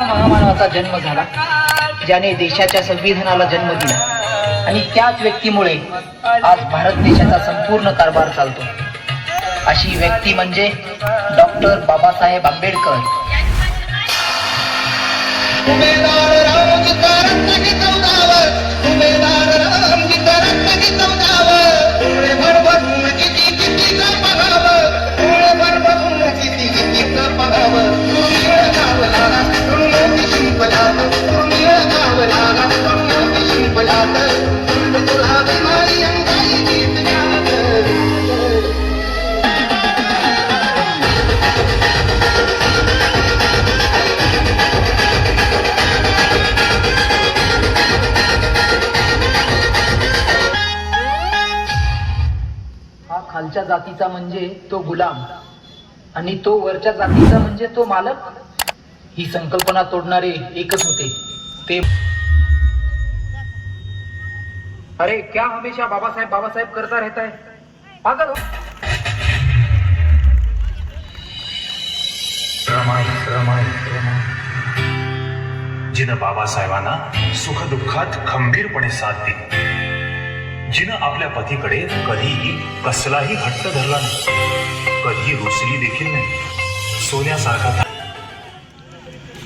महामानवाचा जन्म झाला ज्याने देशाच्या संविधानाला जन्म दिला. आणि त्याच व्यक्तीमुळे आज भारत देशाचा संपूर्ण कारभार चालतो. अशी व्यक्ती म्हणजे डॉक्टर बाबासाहेब आंबेडकर. खालच्या जातीचा म्हणजे तो गुलाम आणि तो वरच्या जातीचा म्हणजे तो मालक. ही संकल्पना तोडणारे एकच होते. ते अरे क्या हमेशा बाबासाहेब बाबासाहेब करता रहता है? पागल हो। रमाई रमाई रमाई। जिनं बाबासाहेबांना सुखदुःखात खंबीरपणे साथ दिली. जिनं आपल्या पतीकडे कधीही कसलाही हट्ट धरला नाही. कधी रुसली देखील नाही. सोन्यासारखा